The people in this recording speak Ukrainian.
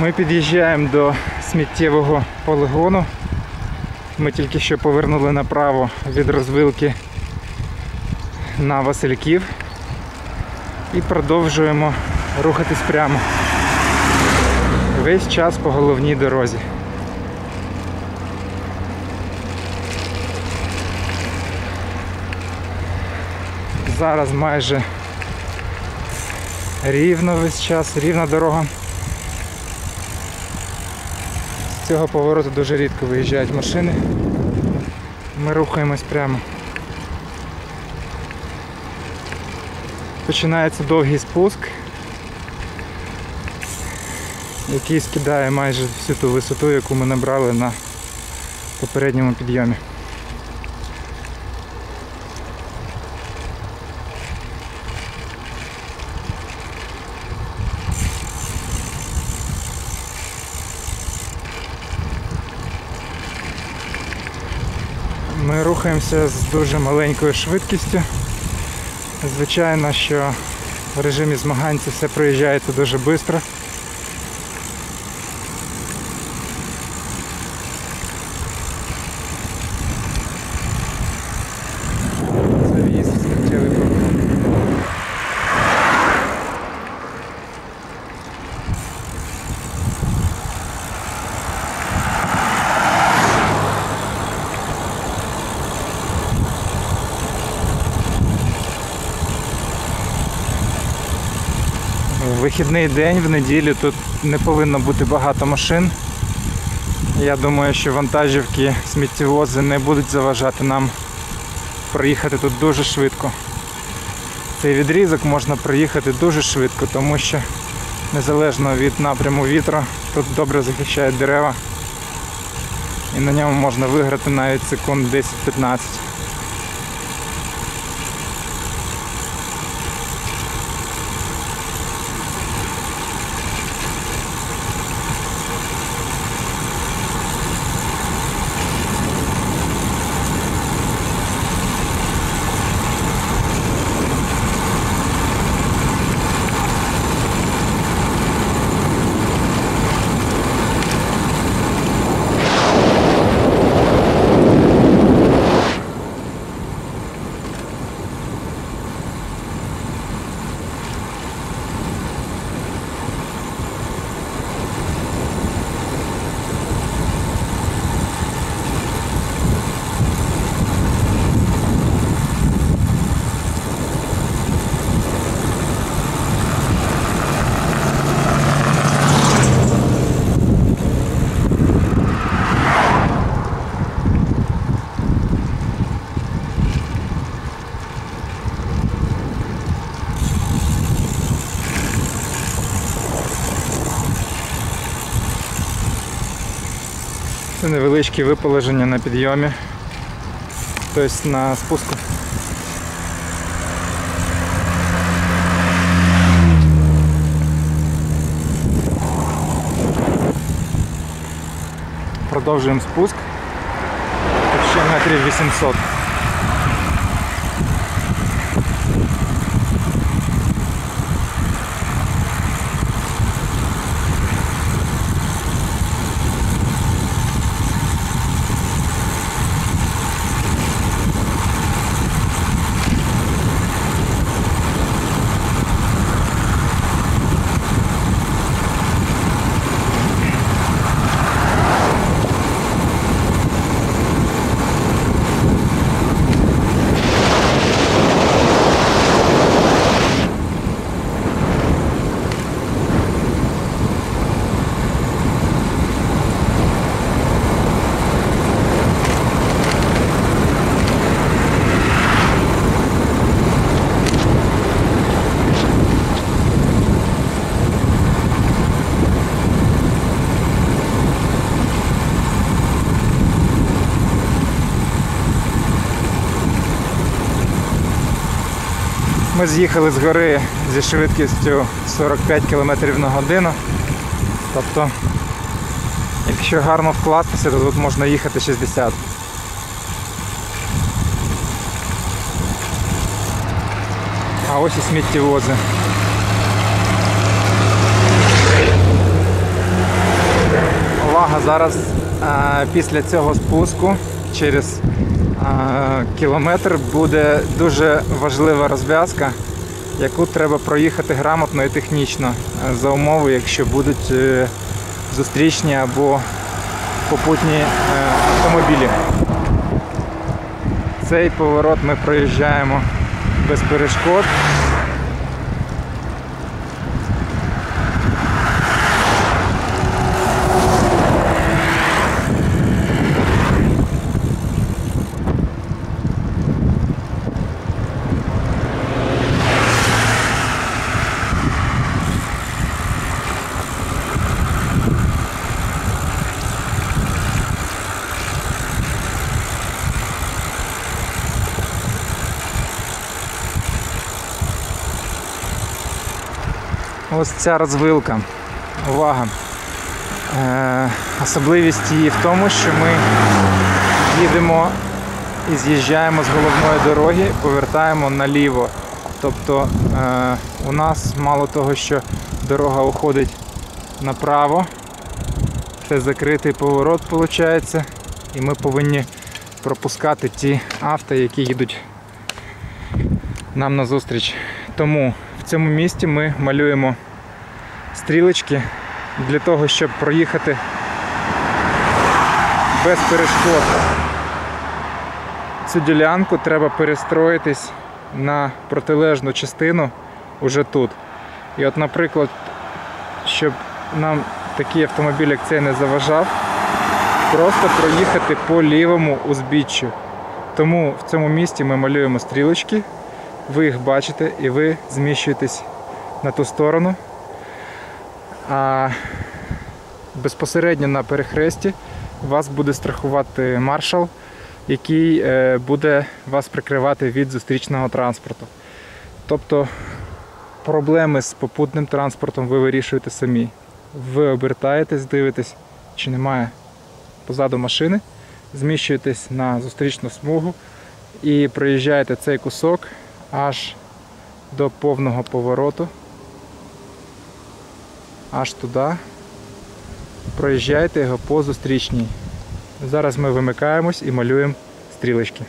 Ми під'їжджаємо до сміттєвого полигону. Ми тільки що повернули направо від розвилки на Васильків і продовжуємо рухатись прямо. Весь час по головній дорозі. Зараз майже рівно весь час, рівна дорога. З цього повороту дуже рідко виїжджають машини. Ми рухаємось прямо. Починається довгий спуск, який скидає майже всю ту висоту, яку ми набрали на попередньому підйомі. Рухаємося з дуже маленькою швидкістю. Звичайно, що в режимі змагань це все проїжджається дуже швидко. Це в'їзд в сміттєвий полигон. Вихідний день в неділю тут не повинно бути багато машин. Я думаю, що вантажівки, сміттєвози не будуть заважати нам проїхати тут дуже швидко. Цей відрізок можна проїхати дуже швидко, тому що незалежно від напряму вітру тут добре захищають дерева. І на ньому можна виграти навіть секунд 10-15. Це невеличке виположення на підйомі, тобто на спуску. Продовжуємо спуск. Ще метрів 800. Ми з'їхали з гори зі швидкістю 45 км на годину. Тобто, якщо гарно вкластися, то тут можна їхати 60. А ось і сміттєвози. А зараз а, після цього спуску через кілометр буде дуже важлива розв'язка, яку треба проїхати грамотно і технічно е, за умови, якщо будуть е, зустрічні або попутні е, автомобілі. Цей поворот ми проїжджаємо без перешкод. Ось ця розвилка. Увага. Е, особливість її в тому, що ми їдемо і з'їжджаємо з головної дороги, повертаємо наліво. Тобто е, у нас мало того, що дорога уходить направо, це закритий поворот виходить, і ми повинні пропускати ті авто, які їдуть нам назустріч. Тому в цьому місті ми малюємо стрілочки для того, щоб проїхати без перешкод. Цю ділянку треба перестроїтись на протилежну частину уже тут. І от, наприклад, щоб нам такий автомобіль, як цей, не заважав, просто проїхати по лівому узбіччю. Тому в цьому місті ми малюємо стрілочки, ви їх бачите і ви зміщуєтесь на ту сторону. А безпосередньо на перехресті вас буде страхувати маршал, який е, буде вас прикривати від зустрічного транспорту. Тобто проблеми з попутним транспортом ви вирішуєте самі. Ви обертаєтесь, дивитесь, чи немає позаду машини, зміщуєтесь на зустрічну смугу і проїжджаєте цей кусок аж до повного повороту. Аж туди. Проїжджайте його по зустрічній. Зараз ми вимикаємось і малюємо стрілочки.